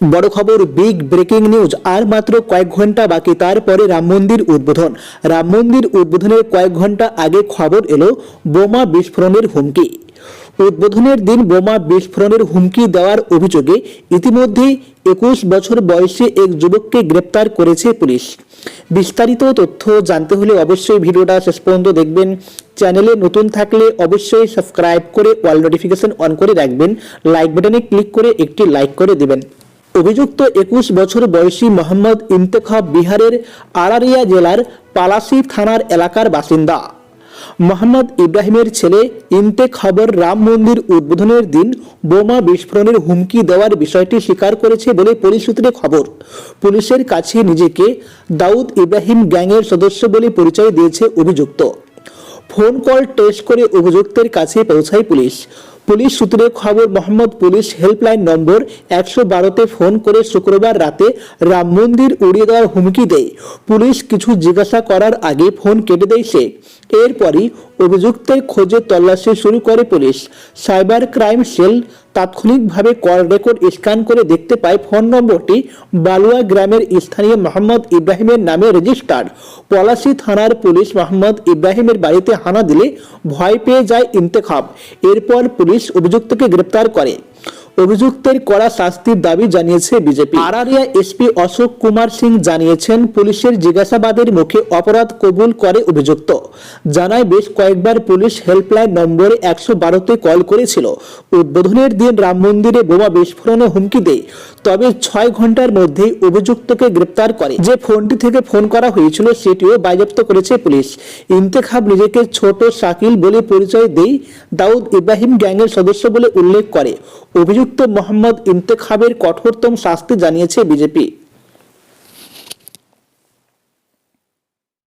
বড় খবর big breaking news আর মাত্র কয়েক ঘণ্টা বাকি, তারপরে রাম মন্দির উদ্বোধন। রাম মন্দির উদ্বোধনের কয়েক ঘণ্টা আগে খবর এলো বোমা বিস্ফোরণের হুমকি। উদ্বোধনের দিন বোমা বিস্ফোরণের হুমকি দেওয়ার অভিযোগে ইতিমধ্যেই একুশ বছর বয়সে এক যুবককে গ্রেপ্তার করেছে পুলিশ। বিস্তারিত তথ্য জানতে হলে অবশ্যই ভিডিওটা শেষ পর্যন্ত দেখবেন। চ্যানেলে নতুন থাকলে অবশ্যই সাবস্ক্রাইব করে অল নোটিফিকেশন অন করে রাখবেন। লাইক বাটনে ক্লিক করে একটি লাইক করে দেবেন। অভিযুক্ত একুশ বছর বয়সী মোহাম্মদ ইন্তেখাব বিহারের আড়ারিয়া জেলার পালাসি থানার এলাকার বাসিন্দা। মোহাম্মদ ইব্রাহিমের ছেলে ইন্তে খবর রাম মন্দির উদ্বোধনের দিন বোমা বিস্ফোরণের হুমকি দেওয়ার বিষয়টি স্বীকার করেছে বলে পুলিশ সূত্রে খবর। পুলিশের কাছে নিজেকে দাউদ ইব্রাহিম গ্যাংয়ের সদস্য বলে পরিচয় দিয়েছে অভিযুক্ত। ফোন কল টেস্ট করে অভিযুক্তের কাছে পৌঁছায় পুলিশ। পুলিশ সূত্রে খবর, মোহাম্মদ পুলিশ হেল্পলাইন নম্বর একশো বারোতে ফোন করে শুক্রবার রাতে রাম মন্দির উড়িয়ে দেওয়ার হুমকি দেয়। পুলিশ কিছু জিজ্ঞাসা করার আগে ফোন কেটে দেয় সে। এরপরই অভিযুক্তের খোঁজে তল্লাশি শুরু করে পুলিশ। সাইবার ক্রাইম সেল তাৎক্ষণিকভাবে কল রেকর্ড স্ক্যান করে দেখতে পায় ফোন নম্বরটি বালুয়া গ্রামের স্থানীয় মোহাম্মদ ইব্রাহিমের নামে রেজিস্টার্ড। পলাশী থানার পুলিশ মোহাম্মদ ইব্রাহিমের বাড়িতে হানা দিলে ভয় পেয়ে যায় ইন্তেখাব। এরপর পুলিশ অভিযুক্তকে গ্রেপ্তার করে। অভিযুক্তের কড়া শাস্তির দাবি জানিয়েছে বিজেপি। আরারিয়া এসপি অশোক কুমার সিং জানিয়েছেন, পুলিশের জিজ্ঞাসাবাদের মুখে অপরাধ কবুল করে অভিযুক্ত। জানায় বেশ কয়েকবার পুলিশ হেল্পলাইন নম্বরে একশো বারোতে কল করেছিল। উদ্বোধনের দিন রাম মন্দিরে বোমা বিস্ফোরণে হুমকি দেয়। তবে ছয় ঘণ্টার মধ্যেই অভিযুক্তকে গ্রেপ্তার করে। যে ফোনটি থেকে ফোন করা হয়েছিল সেটিও বাজেয়াপ্ত করেছে পুলিশ। ইন্তেখাব নিজেকে ছোট শাকিল বলে পরিচয় দেই দাউদ ইব্রাহিম গ্যাংয়ের সদস্য বলে উল্লেখ করে। অভিযুক্ত মোহাম্মদ ইন্তেখাবের কঠোরতম শাস্তি জানিয়েছে বিজেপি।